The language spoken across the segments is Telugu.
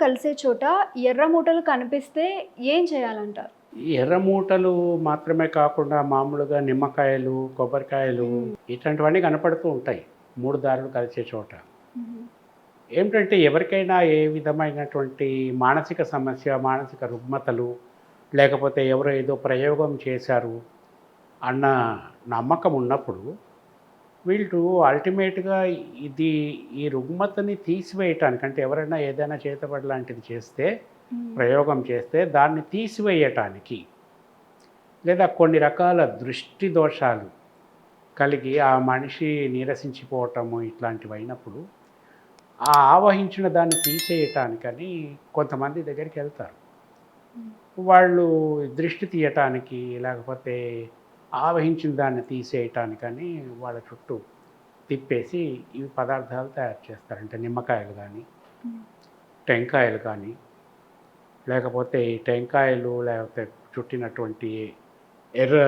కలిసే చోట ఎర్ర మూటలు కనిపిస్తే ఏం చేయాలంటారు ఎర్ర మూటలు మాత్రమే కాకుండా మామూలుగా నిమ్మకాయలు కొబ్బరికాయలు ఇట్లాంటివన్నీ కనపడుతూ ఉంటాయి మూడు దారులు కలిసే చోట. ఏమిటంటే ఎవరికైనా ఏ విధమైనటువంటి మానసిక సమస్య మానసిక రుగ్మతలు లేకపోతే ఎవరో ఏదో ప్రయోగం చేశారు అన్న నమ్మకం ఉన్నప్పుడు వీళ్ళు అల్టిమేట్గా ఇది ఈ రుగ్మతని తీసివేయటానికి అంటే ఎవరైనా ఏదైనా చేతబడి లాంటిది చేస్తే ప్రయోగం చేస్తే దాన్ని తీసివేయటానికి లేదా కొన్ని రకాల దృష్టి దోషాలు కలిగి ఆ మనిషి నీరసించిపోవటము ఇట్లాంటివి అయినప్పుడు ఆ ఆవహించిన దాన్ని తీసేయటానికని కొంతమంది దగ్గరికి వెళ్తారు. వాళ్ళు దృష్టి తీయటానికి లేకపోతే ఆవహించిన దాన్ని తీసేయటానికని వాళ్ళ చుట్టూ తిప్పేసి ఇవి పదార్థాలు తయారు చేస్తారు. అంటే నిమ్మకాయలు కానీ టెంకాయలు కానీ లేకపోతే ఈ టెంకాయలు లేకపోతే చుట్టినటువంటి ఎర్ర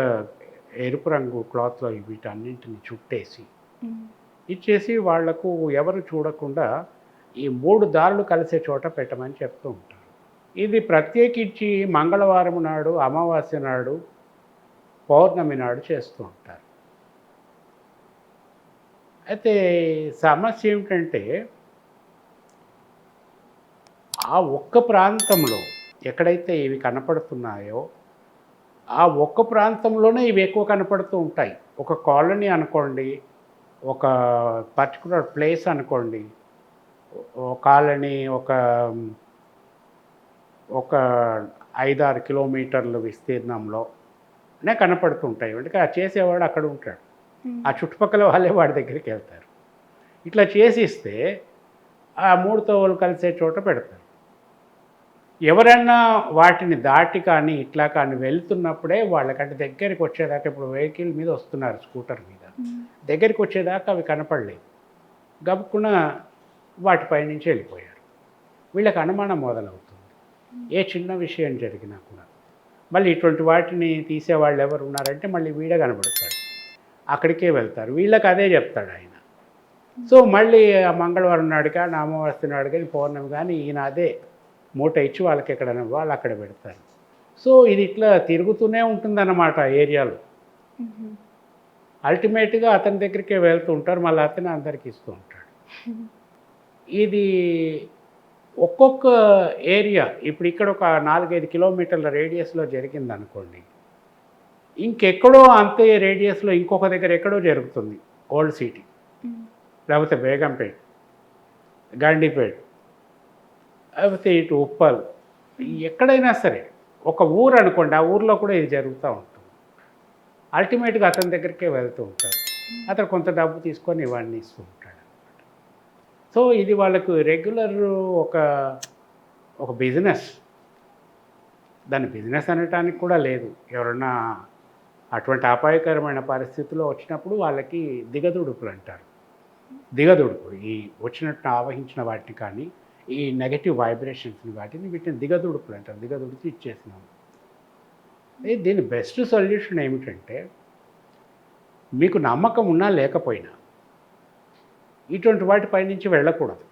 ఎరుపు రంగు క్లాత్లో వీటన్నింటిని చుట్టేసి ఇచ్చేసి వాళ్ళకు ఎవరు చూడకుండా ఈ మూడు దారులు కలిసే చోట పెట్టమని చెప్తూ ఉంటారు. ఇది ప్రత్యేకించి మంగళవారం నాడు అమావాస్య నాడు పౌర్ణమి నాడు చేస్తూ ఉంటారు. అయితే సమస్య ఏమిటంటే ఆ ఒక్క ప్రాంతంలో ఎక్కడైతే ఇవి కనపడుతున్నాయో ఆ ఒక్క ప్రాంతంలోనే ఇవి ఎక్కువ కనపడుతూ ఉంటాయి. ఒక కాలనీ అనుకోండి ఒక పర్టికులర్ ప్లేస్ అనుకోండి కాలనీ ఒక ఒక ఐదారు కిలోమీటర్ల విస్తీర్ణంలోనే కనపడుతుంటాయి. అంటే ఆ చేసేవాడు అక్కడ ఉంటాడు. ఆ చుట్టుపక్కల వాళ్ళే వాడి దగ్గరికి వెళ్తారు. ఇట్లా చేసిస్తే ఆ మూడు తోవలు కలిసే చోట పెడతారు. ఎవరన్నా వాటిని దాటి కానీ ఇట్లా కానీ వెళ్తున్నప్పుడే వాళ్ళకంటే దగ్గరికి వచ్చేదాకా ఇప్పుడు వెహికల్ మీద వస్తున్నారు స్కూటర్ మీద. దగ్గరికి వచ్చేదాకా అవి కనపడలేదు. గబుక్కున వాటిపై నుంచి వెళ్ళిపోయారు. వీళ్ళకి అనుమానం మొదలవుతుంది. ఏ చిన్న విషయం జరిగినా కూడా మళ్ళీ ఇటువంటి వాటిని తీసేవాళ్ళు ఎవరు ఉన్నారంటే మళ్ళీ వీడే కనబడతాడు. అక్కడికే వెళ్తారు. వీళ్ళకి అదే చెప్తాడు ఆయన. సో మళ్ళీ ఆ మంగళవారం నాడు కానీ అమావాస్య నాడు కానీ పౌర్ణమి కానీ ఈయన అదే మూట ఇచ్చి వాళ్ళకి ఎక్కడైనా వాళ్ళు అక్కడ పెడతారు. సో ఇది ఇట్లా తిరుగుతూనే ఉంటుందన్నమాట ఏరియాలో. అల్టిమేట్గా అతని దగ్గరికే వెళ్తూ ఉంటారు. మళ్ళీ అతను అందరికి ఇస్తూ ఉంటాడు. ఇది ఒక్కొక్క ఏరియా ఇప్పుడు ఇక్కడ ఒక నాలుగైదు కిలోమీటర్ల రేడియస్లో జరిగింది అనుకోండి ఇంకెక్కడో అంతే రేడియస్లో ఇంకొక దగ్గర ఎక్కడో జరుగుతుంది ఓల్డ్ సిటీ. లేకపోతే బేగంపేట్ గండిపేట్ లేకపోతే ఇటు ఉప్పల్ ఎక్కడైనా సరే ఒక ఊరు అనుకోండి ఆ ఊర్లో కూడా ఇది జరుగుతూ ఉంటుంది. అల్టిమేట్గా అతని దగ్గరికే వెళ్తూ ఉంటారు. అతను కొంత డబ్బు తీసుకొని ఇవన్నీ ఇస్తూ ఉంటాడు. సో ఇది వాళ్ళకు రెగ్యులర్ ఒక ఒక బిజినెస్ దాని బిజినెస్ అనటానికి కూడా లేదు. ఎవరన్నా అటువంటి అపాయకరమైన పరిస్థితుల్లో వచ్చినప్పుడు వాళ్ళకి దిగదుడుకులు అంటారు. దిగదుడుకులు ఈ వచ్చినట్టు ఆవహించిన వాటిని కానీ ఈ నెగటివ్ వైబ్రేషన్స్ని వాటిని వీటిని దిగదుడుకులు అంటారు. దిగదుడిచి ఇచ్చేసినాము. దీని బెస్ట్ సొల్యూషన్ ఏమిటంటే మీకు నమ్మకం ఉన్నా లేకపోయినా ఇటువంటి వాటిపై నుంచి వెళ్ళకూడదు.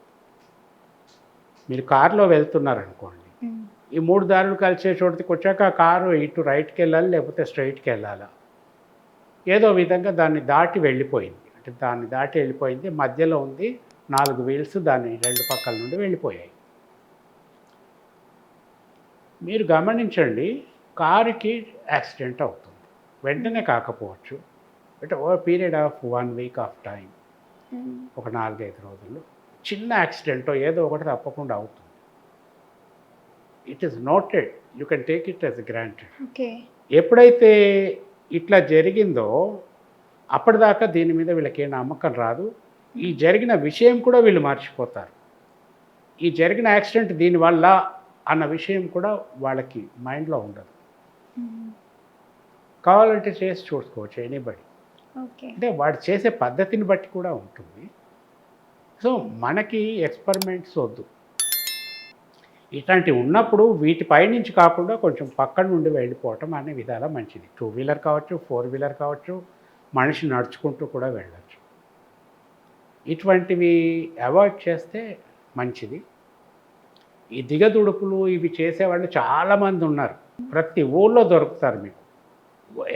మీరు కారులో వెళ్తున్నారనుకోండి ఈ మూడు దారులు కలిసే చోటికి వచ్చాక ఆ కారు ఇటు రైట్కి వెళ్ళాలి లేకపోతే స్ట్రైట్కి వెళ్ళాలా? ఏదో విధంగా దాన్ని దాటి వెళ్ళిపోయింది. అంటే దాన్ని దాటి వెళ్ళిపోయింది. మధ్యలో ఉంది నాలుగు వీల్స్ దాని రెండు పక్కల నుండి వెళ్ళిపోయాయి. మీరు గమనించండి కారుకి యాక్సిడెంట్ అవుతుంది. వెంటనే కాకపోవచ్చు. But a period of one week of time ఒక నాలుగైదు రోజులు. చిన్న యాక్సిడెంటో ఏదో ఒకటి తప్పకుండా అవుతుంది. It is noted you can take it as granted okay. ఎప్పుడైతే ఇట్లా జరిగిందో అప్పటిదాకా దీని మీద వీళ్ళకి ఏ నమ్మకం రాదు. ఈ జరిగిన విషయం కూడా వీళ్ళు మర్చిపోతారు. ఈ జరిగిన యాక్సిడెంట్ దీనివల్ల అన్న విషయం కూడా వాళ్ళకి మైండ్లో ఉండదు. కావాలంటే చేసి చూసుకోవచ్చు ఎనీబడి అంటే వాడు చేసే పద్ధతిని బట్టి కూడా ఉంటుంది. సో మనకి ఎక్స్పెరిమెంట్స్ వద్దు. ఇట్లాంటివి ఉన్నప్పుడు వీటిపై నుంచి కాకుండా కొంచెం పక్కన నుండి వెళ్ళిపోవటం అనే విధాలా మంచిది. టూ వీలర్ కావచ్చు ఫోర్ వీలర్ కావచ్చు మనిషి నడుచుకుంటూ కూడా వెళ్ళచ్చు. ఇటువంటివి అవాయిడ్ చేస్తే మంచిది. ఈ దిగదుడుపులు ఇవి చేసేవాళ్ళు చాలామంది ఉన్నారు. ప్రతి ఊళ్ళో దొరుకుతారు మీకు.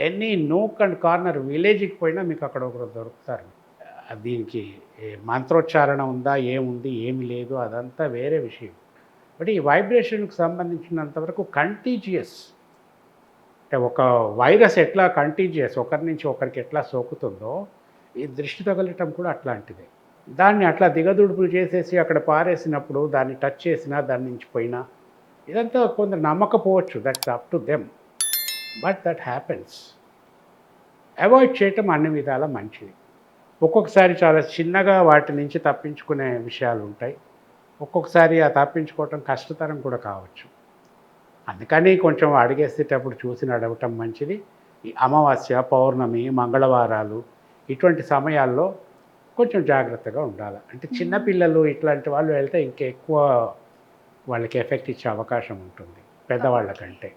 ఎనీ నూక్ అండ్ కార్నర్ విలేజ్కి పోయినా మీకు అక్కడ ఒకరు దొరుకుతారు. దీనికి ఏ మంత్రోచ్చారణ ఉందా ఏముంది ఏమి లేదు అదంతా వేరే విషయం. బట్ ఈ వైబ్రేషన్కి సంబంధించినంతవరకు కంటీజియస్. అంటే ఒక వైరస్ ఎట్లా కంటీజియస్ ఒకరి నుంచి ఒకరికి ఎట్లా సోకుతుందో ఈ దృష్టి తగలటం కూడా అట్లాంటిదే. దాన్ని అట్లా దిగదుడుపులు చేసేసి అక్కడ పారేసినప్పుడు దాన్ని టచ్ చేసినా దాని నుంచి పోయినా ఇదంతా కొందరు నమ్మకపోవచ్చు. That's up to them but that happens. Avoid చేయటం అన్ని విధాల మంచిది. ఒక్కొక్కసారి చాలా చిన్నగా వాటి నుంచి తప్పించుకునే విషయాలు ఉంటాయి. ఒక్కొక్కసారి ఆ తప్పించుకోవటం కష్టతరం కూడా కావచ్చు. అందుకని కొంచెం అడిగేసేటప్పుడు చూసి నడవటం మంచిది. ఈ అమావాస్య పౌర్ణమి మంగళవారాలు ఇటువంటి సమయాల్లో కొంచెం జాగ్రత్తగా ఉండాలి. అంటే చిన్నపిల్లలు ఇట్లాంటి వాళ్ళు వెళ్తే ఇంకా ఎక్కువ వాళ్ళకి ఎఫెక్ట్ ఇచ్చే అవకాశం ఉంటుంది. పెద్దవాళ్ళకంటే.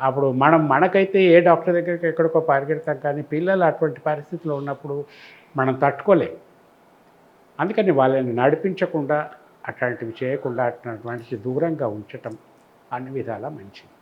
అప్పుడు మనం మనకైతే ఏ డాక్టర్ దగ్గరికి ఎక్కడికో పరిగెడతాం కానీ పిల్లలు అటువంటి పరిస్థితిలో ఉన్నప్పుడు మనం తట్టుకోలేం. అందుకని వాళ్ళని నడిపించకుండా అట్లాంటివి చేయకుండా అట్లాంటి దూరంగా ఉంచటం అన్ని విధాలా మంచిది.